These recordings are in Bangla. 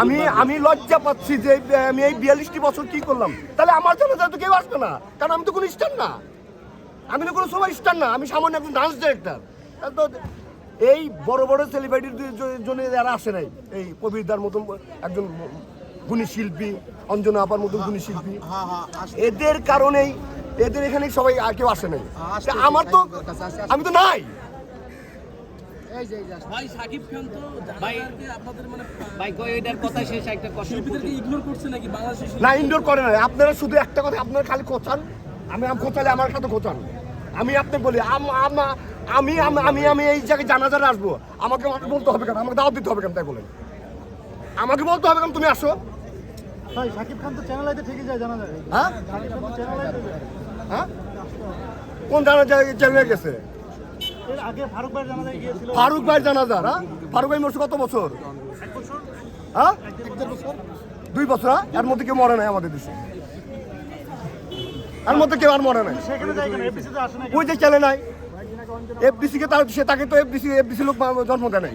আমি আমি লজ্জা পাচ্ছি যে আমি এই বিয়াল্লিশটি বছর কি করলাম? তাহলে আমার জন্য তো কেউ আসবে না কারণ আমি তো কোনো স্টার না। আমি তো কোনো সময় স্টার না আমি সামান্য একজন ডান্স ডিরেক্টর তো এই বড় বড় সেলিব্রিটির জন্য যারা আসে নাই এই কবিরদার মতন একজন গুণী শিল্পী অঞ্জনা আপার মতন গুণী শিল্পী। হ্যাঁ হ্যাঁ এদের কারণেই এদের এখানে সবাই আর কেউ আসে নাই। আমার তো আমি তো নাই এই যে এই যে আসতে। ভাই সাকিব খান তো আপনাদের মানে ভাই কই কথা শেষ একটা কষ্ট ইগনোর করছে নাকি? বাংলাদেশের না ইনডোর করে না আপনারা শুধু একটা কথা আপনারা খালি খোঁচান। আমি আম খোঁচালে আমার সাথে খোঁচান। আমি আপনি বলি আম- আম- আমি এই জায়গায় জানাজারে আসব। আমাকে আমাকে বলতে হবে কেন? আমাকে দাওয়াত দিতে হবে কেন তাই বলেন? আমাকে বলতে হবে কেন? তুমি আসো। ভাই শাকিব খান তো চ্যানেল আইতে ঠিকই যায় জানা যায়। হ্যাঁ? হ্যাঁ? কোন গেছে জানা যায় গিয়েছিল ফারুক ভাই জানাজার হ্যাঁ ফারুক ভাই মরছে কত বছর? হ্যাঁ? দুই বছর হ্যাঁ? এর মধ্যে কেউ মরে নাই আমাদের দেশে। এর মধ্যে কেউ আর মরে নাই। ওই যে চলে নাই। এফডিসি কে তার সে তাকে তো এফডিসি এফডিসি লোক জন্ম দেয় নাই।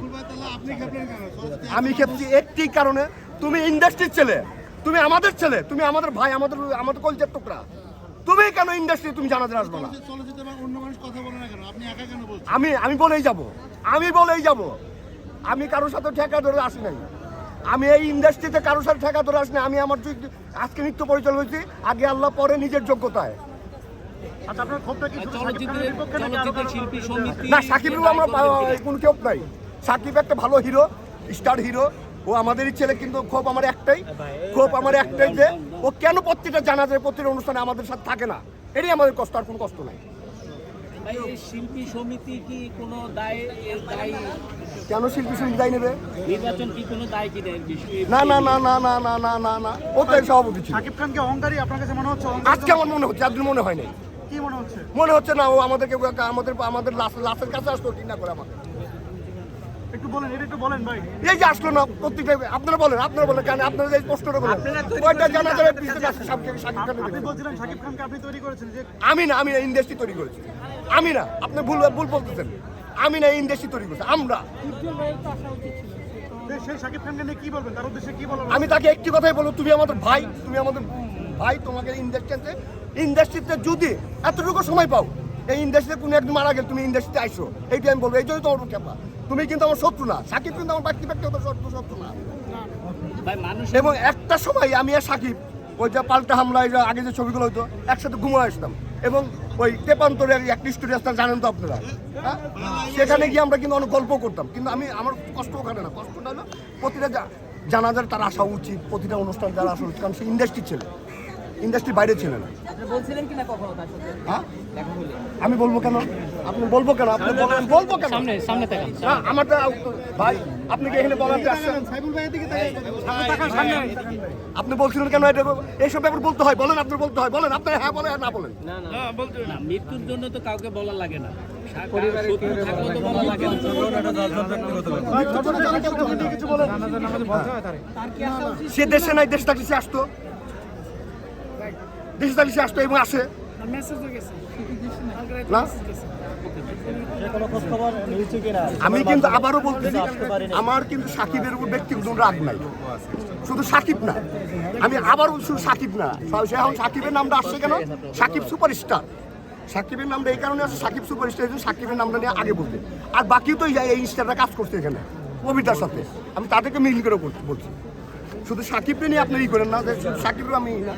আমি খেপছি একটি কারণে। তুমি ইন্ডাস্ট্রির ছেলে। তুমি আমাদের ছেলে। তুমি আমাদের ভাই আমাদের আমাদের কলচের টুকরা। তুমি কেন ইন্ডাস্ট্রি তুমি জানাতে আসব না? চলচ্চিত্র বা অন্য মানুষ কথা বলে না কেন? আপনি একা কেন বলছেন? আমি আমি বলেই যাব। আমি বলেই যাব। আমি কারোর সাথে ঠেকা ধরে আসি নাই। আমি এই ইন্ডাস্ট্রিতে কারোর সাথে ঠেকা ধরে আসি আমি আমার আজকে নিত্য পরিচয় হয়েছি। আগে আল্লাহ পরে নিজের যোগ্যতায়। আচ্ছা না সাকিবের আমরা কোনো কেউ নাই। সাকিব একটা ভালো হিরো স্টার হিরো ও আমাদেরই ছেলে কিন্তু ক্ষোভ আমার একটাই। ক্ষোভ আমার একটাই যে ও কেন প্রত্যেকটা জানা যায় প্রত্যেকটা অনুষ্ঠানে আমাদের সাথে থাকে না? এটাই আমাদের কষ্ট আর কোনো কষ্ট নাই। ভাই শিল্পী সমিতি কি কোনো দায় দায়? কেন শিল্পী সংগীত দায় নেবে? নির্বাচন কি কোনো দায় কি দেয়? না না না না না না না না না। ও তো সভাপতি ছিল। শাকিব খানকে অহংকারী আপনার কাছে মনে হচ্ছে? আজকে আমার মনে হচ্ছে একদিন মনে হয় নাই। কি মনে হচ্ছে? মনে হচ্ছে না ও আমাদেরকে আমাদের আমাদের লাশ- লাশের কাছে আসতো ঠিক না করে আমাদের একটু বলেন এটা একটু বলেন ভাই। এই যে আসলো না প্রত্যেকটা আপনারা বলেন আপনারা বলেন কেন আপনারা যে প্রশ্নটা বলেন। ওইটা জানা যাবে পিছনে সাকিব সাকিব খানের আপনি বলছিলেন শাকিব খানকে আপনি তৈরি করেছেন যে আমি না আমি না ইন্ডাস্ট্রি তৈরি করেছি। আমি না আপনি ভুল ভুল বলতেছেন। আমি না ইন্ডাস্ট্রি তৈরি করেছি আমরা। আমি তাকে একটি কথাই বলব তুমি আমাদের ভাই তুমি আমাদের ভাই তোমাকে ইন্ডাস্ট্রিতে ইন্ডাস্ট্রিতে যদি এতটুকু সময় পাও এই ইন্ডাস্ট্রিতে কোনো একদিন মারা গেল তুমি ইন্ডাস্ট্রিতে আইসো। এইটাই আমি বলব এই জন্যই তোমার কেপা তুমি কিন্তু আমার শত্রু না। সাকিব কিন্তু আমার ব্যক্তি ব্যক্তিগত শত্রু শত্রু না। এবং একটা সময় আমি আর সাকিব ওই যে পাল্টা হামলায় যে আগে যে ছবিগুলো হতো একসাথে ঘুমো আসতাম। এবং ওই তেপান্তরের একটি স্টোরি আসতাম জানেন তো আপনারা হ্যাঁ? সেখানে গিয়ে আমরা কিন্তু অনেক গল্প করতাম। কিন্তু আমি আমার কষ্ট ওখানে না। কষ্টটা হলো প্রতিটা জানাজার তার আসা উচিত প্রতিটা অনুষ্ঠান যারা আসা উচিত। কারণ সে ইন্ডাস্ট্রি ছেলে। ইন্ডাস্ট্রির বাইরে ছেলে না। আপনি বলছিলেন কিনা কখনো তার সাথে? হ্যাঁ? আমি বলব কেন? আপনি বলব কেন? আপনি বলব কেন? সামনে সামনে তাকান। না আমারটা ভাই আপনি কি এখানে বলাতে আসছেন সাইবুল ভাইয়ের দিকে আপনি বলছিলেন কেন এটা? এইসব ব্যাপার বলতে হয় বলেন আপনি বলতে হয় বলেন আপনি হ্যাঁ বলেন আর না বলেন। না না। না মৃত্যুর জন্য তো কাউকে বলা লাগে না। পরিবারের থাকলেও তো বলা লাগে না। কিছু বলেন সে দেশে নাই দেশে থাকলে সে আসতো। আসতো এবং আসে আমি কিন্তু আবারও বলতেছি আমার কিন্তু সাকিবের উপর ব্যক্তিগত রাগ নাই। শুধু সাকিব না। আমি আবারও শুধু সাকিব না। এখন সাকিবের নামটা আসছে কেন? সাকিব সুপারস্টার। সাকিবের নামটা এই কারণে আছে সাকিব সুপারস্টার এই সাকিবের নামটা নিয়ে আগে বলতে। আর বাকিও তো এই- এই স্টাররা কাজ করছে এখানে কবিতার সাথে। আমি তাদেরকে মিল করে বলছি। শুধু সাকিবকে নিয়ে আপনি ই করেন না শুধু সাকিবের আমি না।